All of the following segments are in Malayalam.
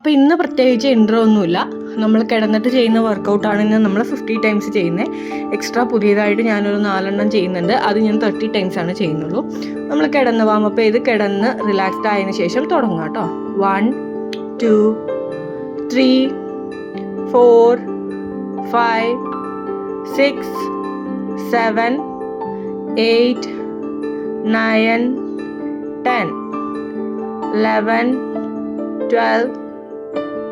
അപ്പോൾ ഇന്ന് പ്രത്യേകിച്ച് ഇൻട്രോ ഒന്നുമില്ല. നമ്മൾ കിടന്നിട്ട് ചെയ്യുന്ന വർക്കൗട്ടാണ് ഇന്ന് നമ്മൾ ഫിഫ്റ്റി ടൈംസ് ചെയ്യുന്നത് എക്സ്ട്രാ പുതിയതായിട്ട് ഞാനൊരു നാലെണ്ണം ചെയ്യുന്നുണ്ട്. അത് ഞാൻ തേർട്ടി ടൈംസ് ആണ് ചെയ്യുന്നുള്ളൂ. നമ്മൾ കിടന്ന് വാമപ്പ് ചെയ്ത് കിടന്ന് റിലാക്സ്ഡ് ആയതിനു ശേഷം തുടങ്ങാം കേട്ടോ. One two three four five six seven eight nine ten eleven twelve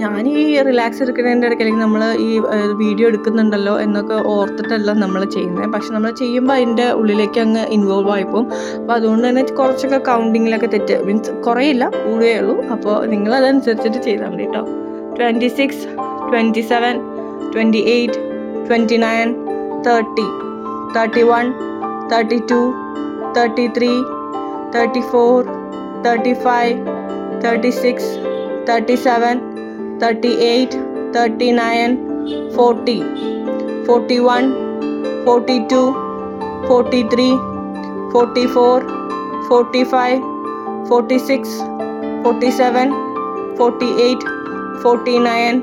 ഞാൻ ഈ റിലാക്സ് എടുക്കുന്നതിന്റെ ഇടയ്ക്ക് അല്ലെങ്കിൽ നമ്മൾ ഈ വീഡിയോ എടുക്കുന്നുണ്ടല്ലോ എന്നൊക്കെ ഓർത്തിട്ടല്ല നമ്മൾ ചെയ്യുന്നത് പക്ഷെ നമ്മൾ ചെയ്യുമ്പോൾ അതിന്റെ ഉള്ളിലേക്ക് അങ്ങ് ഇൻവോൾവ് ആയിപ്പോവും അപ്പോൾ അതുകൊണ്ട് തന്നെ കുറച്ചൊക്കെ കൗണ്ടിങ്ങിലൊക്കെ തെറ്റ്. മീൻസ് കുറേയില്ല കൂടുകയേ ഉള്ളൂ. അപ്പോൾ നിങ്ങൾ അതനുസരിച്ചിട്ട് ചെയ്താൽ മതി കേട്ടോ twenty six twenty seven twenty eight twenty nine thirty thirty one thirty two thirty three thirty four thirty five thirty six thirty seven thirty eight thirty nine forty forty one forty two forty three forty four forty five forty six forty seven forty eight forty nine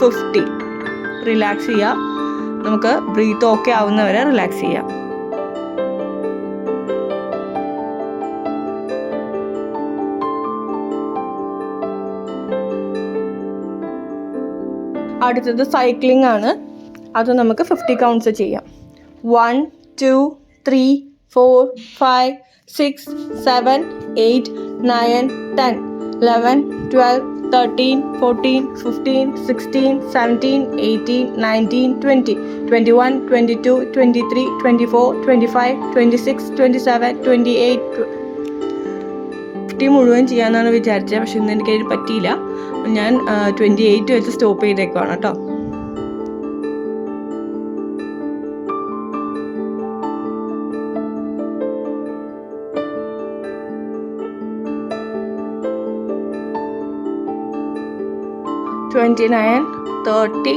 fifty relax ചെയ്യാം. നമുക്ക് ബ്രീത്ത് ഓക്കെ ആവുന്നവരെ റിലാക്സ് ചെയ്യാം. അടുത്തത് സൈക്ലിംഗ് ആണ്. അത് നമുക്ക് ഫിഫ്റ്റി കൗണ്ട്സ് ചെയ്യാം. One two three four five six seven eight nine ten eleven twelve thirteen fourteen fifteen sixteen seventeen eighteen nineteen twenty twenty one twenty two twenty three twenty four twenty five twenty six twenty seven twenty eight fifty മുഴുവൻ ചെയ്യാമെന്നാണ് വിചാരിച്ചത് പക്ഷെ ഇന്ന് എനിക്കതിന് പറ്റിയില്ല. ഞാൻ ട്വന്റി എയ്റ്റ് വെച്ച് സ്റ്റോപ്പ് ചെയ്തേക്കുവാണ് കേട്ടോ. Twenty nine thirty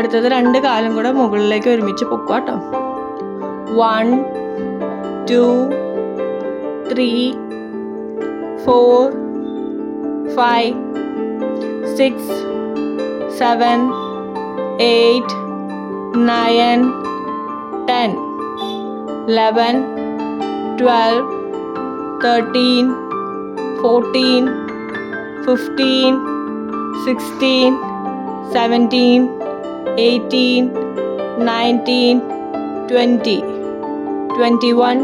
അടുത്തത് രണ്ട് കാലും കൂടെ മുകളിലേക്ക് ഒരുമിച്ച് പൊക്കുക കേട്ടോ. One two three four five six seven eight nine ten eleven twelve thirteen fourteen fifteen sixteen seventeen eighteen nineteen twenty twenty one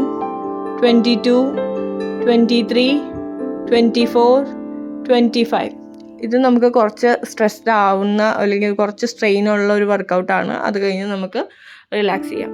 twenty two twenty three twenty four twenty five ഇത് നമുക്ക് കുറച്ച് സ്ട്രെസ്ഡ് ആവുന്ന അല്ലെങ്കിൽ കുറച്ച് സ്ട്രെയിൻ ഉള്ള ഒരു വർക്കൗട്ടാണ് അത് കഴിഞ്ഞ് നമുക്ക് റിലാക്സ് ചെയ്യാം.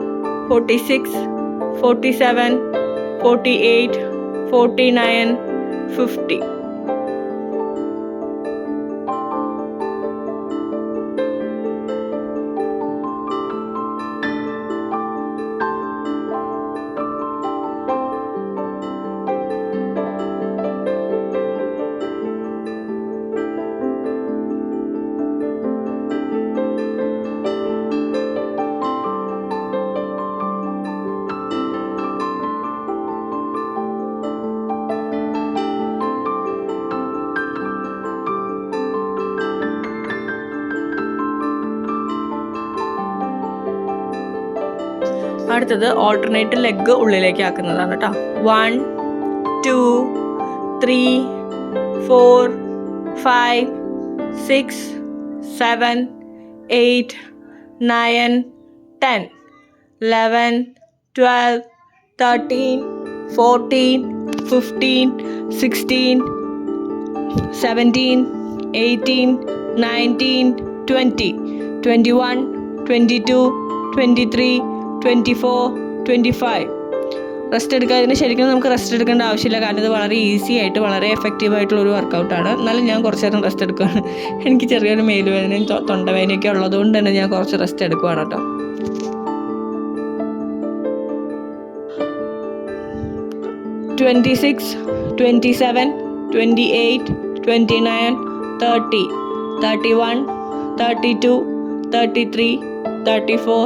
46, 47, 48, 49, 50. അടുത്തത് ഓൾട്ടർനേറ്റ് ലെഗ് ഉള്ളിലേക്ക് ആക്കുന്നതാണ് കേട്ടോ one two three four five six seven eight nine ten eleven twelve thirteen fourteen fifteen sixteen seventeen eighteen nineteen twenty twenty one twenty two twenty three twenty four twenty five rest എടുക്കാതിന് ശരിക്കും നമുക്ക് റെസ്റ്റ് എടുക്കേണ്ട ആവശ്യമില്ല. കാരണം ഇത് വളരെ ഈസി ആയിട്ട് വളരെ എഫക്റ്റീവ് ആയിട്ടുള്ള ഒരു വർക്കൗട്ടാണ് എന്നാലും ഞാൻ കുറച്ച് നേരം റെസ്റ്റ് എടുക്കുകയാണ് എനിക്ക് ചെറിയൊരു മേലുവേദനയും തൊണ്ടവേദനയൊക്കെ ഉള്ളതുകൊണ്ട് തന്നെ ഞാൻ കുറച്ച് റെസ്റ്റ് എടുക്കുകയാണ് കേട്ടോ. Twenty six twenty seven twenty eight twenty nine thirty thirty one thirty two thirty three thirty four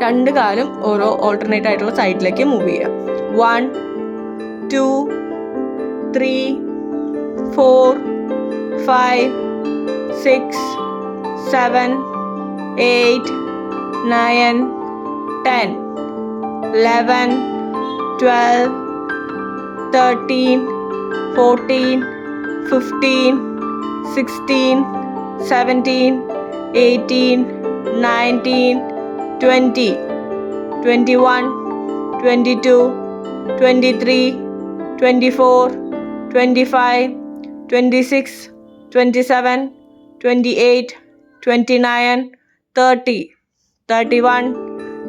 രണ്ട് കാലും ഓരോ ഓൾട്ടർനേറ്റ് ആയിട്ടുള്ള സൈഡിലേക്ക് മൂവ് ചെയ്യുക. One two three four five six seven eight nine ten eleven twelve thirteen fourteen fifteen sixteen seventeen eighteen nineteen 20, 21, 22, 23, 24, 25, 26, 27, 28, 29, 30, 31,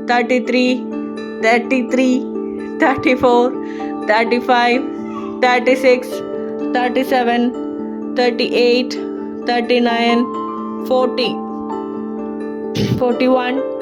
33, 33, 34, 35, 36, 37, 38, 39, 40, 41,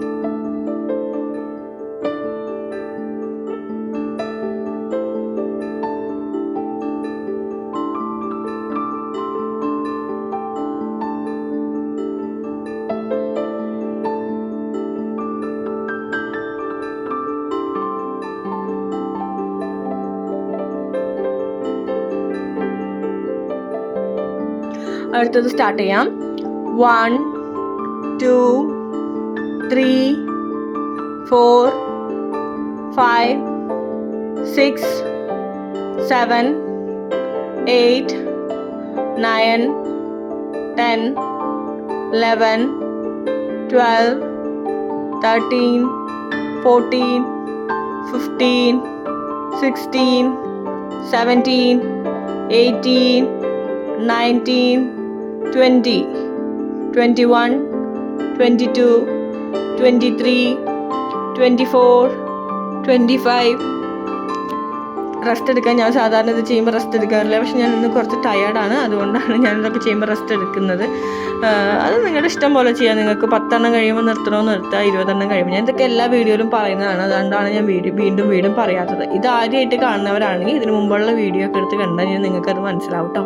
അടുത്തത് സ്റ്റാർട്ട് ചെയ്യാം. One two three four five six seven eight nine ten eleven twelve thirteen fourteen fifteen sixteen seventeen eighteen nineteen twenty. Twenty one twenty two twenty three twenty four twenty five. Rest എടുക്കാൻ ഞാൻ സാധാരണ ഇത് ചെയ്യുമ്പോൾ റെസ്റ്റ് എടുക്കാറില്ല. പക്ഷെ ഞാൻ ഇന്ന് കുറച്ച് ടയേർഡാണ് അതുകൊണ്ടാണ് ഞാൻ ഇതൊക്കെ ചെയ്യുമ്പോൾ റെസ്റ്റ് എടുക്കുന്നത്. അത് നിങ്ങളുടെ ഇഷ്ടം പോലെ ചെയ്യാം. നിങ്ങൾക്ക് പത്തെണ്ണം കഴിയുമ്പോൾ നിർത്തണോ നിർത്താം. ഇരുപതെണ്ണം കഴിയുമ്പോൾ. ഞാൻ ഇതൊക്കെ എല്ലാ വീഡിയോയിലും പറയുന്നതാണ്. അതുകൊണ്ടാണ് ഞാൻ വീഡിയോ വീണ്ടും വീണ്ടും പറയാത്തത്. ഇത് ആദ്യമായിട്ട് കാണുന്നവരാണെങ്കിൽ ഇതിന് മുമ്പുള്ള വീഡിയോ ഒക്കെ എടുത്ത് കണ്ടാൽ ഞാൻ നിങ്ങൾക്കത് മനസ്സിലാവും കേട്ടോ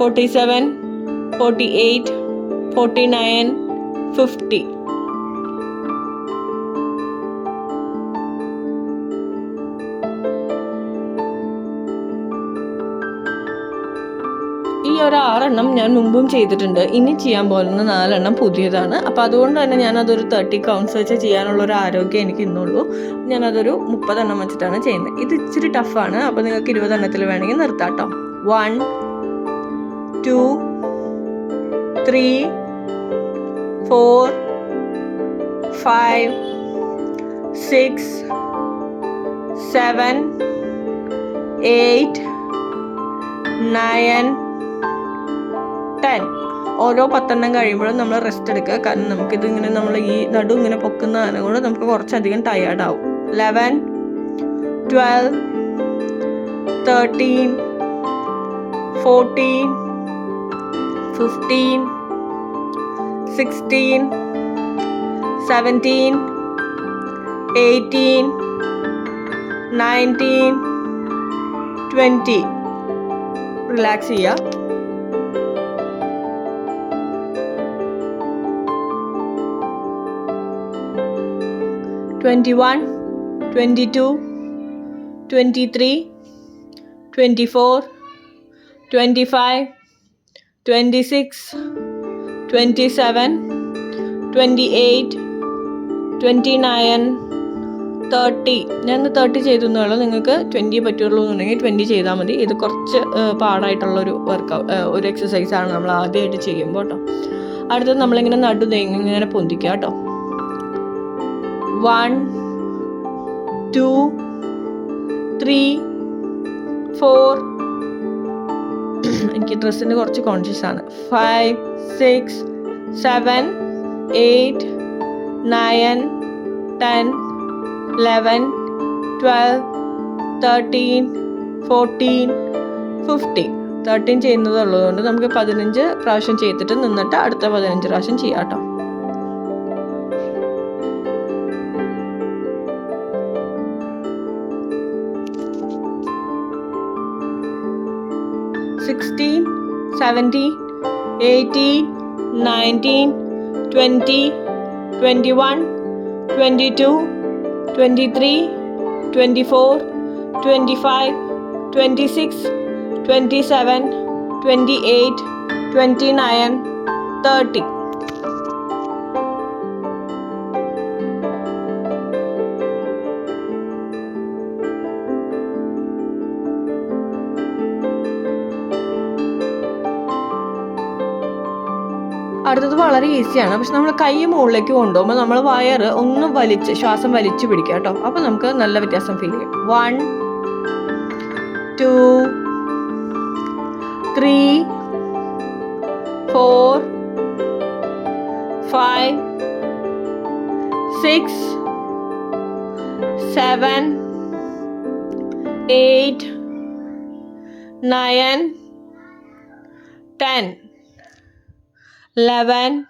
forty seven forty eight forty nine fifty ഈ ഒരു ആറെണ്ണം ഞാൻ മുമ്പും ചെയ്തിട്ടുണ്ട്. ഇനി ചെയ്യാൻ പോകുന്ന നാലെണ്ണം പുതിയതാണ്. അപ്പോൾ അതുകൊണ്ട് തന്നെ ഞാൻ അതൊരു തേർട്ടി കൗണ്ട്സ് വെച്ച് ചെയ്യാനുള്ള ഒരു ആരോഗ്യം എനിക്ക് ഇന്നുള്ളൂ. ഞാനതൊരു മുപ്പതെണ്ണം വെച്ചിട്ടാണ് ചെയ്യുന്നത്. ഇത് ഇച്ചിരി ടഫാണ് അപ്പോൾ നിങ്ങൾക്ക് ഇരുപതെണ്ണത്തിൽ വേണമെങ്കിൽ നിർത്താം കേട്ടോ one two three four five six seven eight nine ten. ഓരോ പത്തെണ്ണം കഴിയുമ്പോഴും നമ്മൾ റെസ്റ്റ് എടുക്കുക. കാരണം നമുക്കിത് ഇങ്ങനെ നമ്മൾ ഈ നടു ഇങ്ങനെ പൊക്കുന്ന കാരണം കൊണ്ട് നമുക്ക് കുറച്ചധികം ടയേർഡ് ആവും. Eleven twelve thirteen fourteen fifteen sixteen seventeen eighteen nineteen twenty relax ചെയ്യുക twenty one twenty two twenty three twenty four twenty five twenty six twenty seven twenty eight twenty nine thirty ഞാൻ തേർട്ടി ചെയ്തു എന്നുള്ളൂ നിങ്ങൾക്ക് ട്വന്റി പറ്റുള്ളൂ എന്നുണ്ടെങ്കിൽ ട്വന്റി ചെയ്താൽ മതി. ഇത് കുറച്ച് പാടായിട്ടുള്ളൊരു വർക്ക് ഒരു എക്സസൈസാണ് നമ്മൾ ആദ്യമായിട്ട് ചെയ്യുമ്പോൾ കേട്ടോ അടുത്തത് നമ്മളിങ്ങനെ നടു തേങ്ങ ഇങ്ങനെ പൊന്തിക്കുക കേട്ടോ വൺ ടു ത്രീ ഫോർ എനിക്ക് ഡ്രസ്സിന് കുറച്ച് കോൺഷ്യസ് ആണ്. Five six seven eight nine ten eleven twelve thirteen fourteen fifteen thirteen ചെയ്യുന്നതുള്ളതുകൊണ്ട് നമുക്ക് പതിനഞ്ച് പ്രാവശ്യം ചെയ്തിട്ട് നിന്നിട്ട് അടുത്ത പതിനഞ്ച് പ്രാവശ്യം ചെയ്യാം കേട്ടോ. 70, 80, 19, 20, 21, 22, 23, 24, 25, 26, 27, 28, 29, 30. വളരെ ഈസിയാണ്. പക്ഷെ നമ്മൾ കൈ മുകളിലേക്ക് കൊണ്ടുപോകുമ്പോൾ നമ്മൾ വയറ് ഒന്ന് വലിച്ച് ശ്വാസം വലിച്ചു പിടിക്കുക കേട്ടോ. അപ്പോൾ നമുക്ക് നല്ല വ്യത്യാസം ഫീൽ ചെയ്യും. One two three four five six seven eight nine ten 11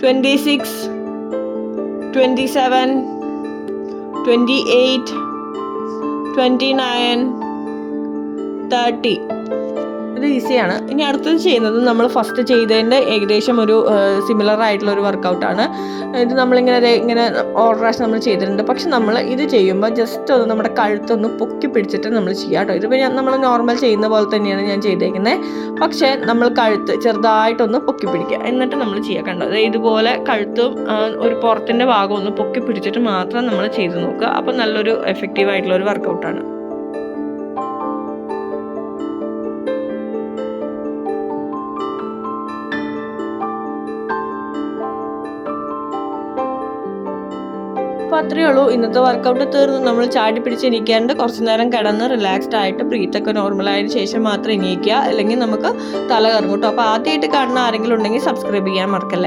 26 27 28 29 30 ഇത് ഈസിയാണ്. ഇനി അടുത്തത് ചെയ്യുന്നത് നമ്മൾ ഫസ്റ്റ് ചെയ്തതിന്റെ ഏകദേശം ഒരു സിമിലർ ആയിട്ടുള്ള ഒരു വർക്കൗട്ടാണ് ഇത് നമ്മളിങ്ങനെ ഇങ്ങനെ പ്രാവശ്യം നമ്മൾ ചെയ്തിട്ടുണ്ട്. പക്ഷെ നമ്മൾ ഇത് ചെയ്യുമ്പോൾ ജസ്റ്റ് ഒന്ന് നമ്മുടെ കഴുത്തൊന്ന് പൊക്കി പിടിച്ചിട്ട് നമ്മൾ ചെയ്യാം കേട്ടോ. ഇതിപ്പോൾ ഞാൻ നമ്മൾ നോർമൽ ചെയ്യുന്ന പോലെ തന്നെയാണ് ഞാൻ ചെയ്തേക്കുന്നത് പക്ഷേ നമ്മൾ കഴുത്ത് ചെറുതായിട്ടൊന്ന് പൊക്കി പിടിക്കുക. എന്നിട്ട് നമ്മൾ ചെയ്യുക കണ്ടോ? ഇതുപോലെ കഴുത്തും ഒരു പുറത്തിന്റെ ഭാഗം ഒന്ന് പൊക്കി പിടിച്ചിട്ട് മാത്രം നമ്മൾ ചെയ്ത് നോക്കുക. അപ്പോൾ നല്ലൊരു എഫക്റ്റീവ് ആയിട്ടുള്ള ഒരു വർക്കൗട്ടാണ് അത്രയേ ഉള്ളൂ. ഇന്നത്തെ വർക്കൗട്ട് തീർന്നു നമ്മൾ ചാടി പിടിച്ച് എണീക്കാണ്ട് കുറച്ച് നേരം കിടന്ന് റിലാക്സ്ഡ് ആയിട്ട് ബ്രീത്തൊക്കെ നോർമൽ ആയതിനു ശേഷം മാത്രം എണീക്കുക. അല്ലെങ്കിൽ നമുക്ക് തല കറങ്ങും കേട്ടോ അപ്പോൾ ആദ്യമായിട്ട് കാണുന്ന ആരെങ്കിലും ഉണ്ടെങ്കിൽ സബ്സ്ക്രൈബ് ചെയ്യാൻ മറക്കല്ലേ?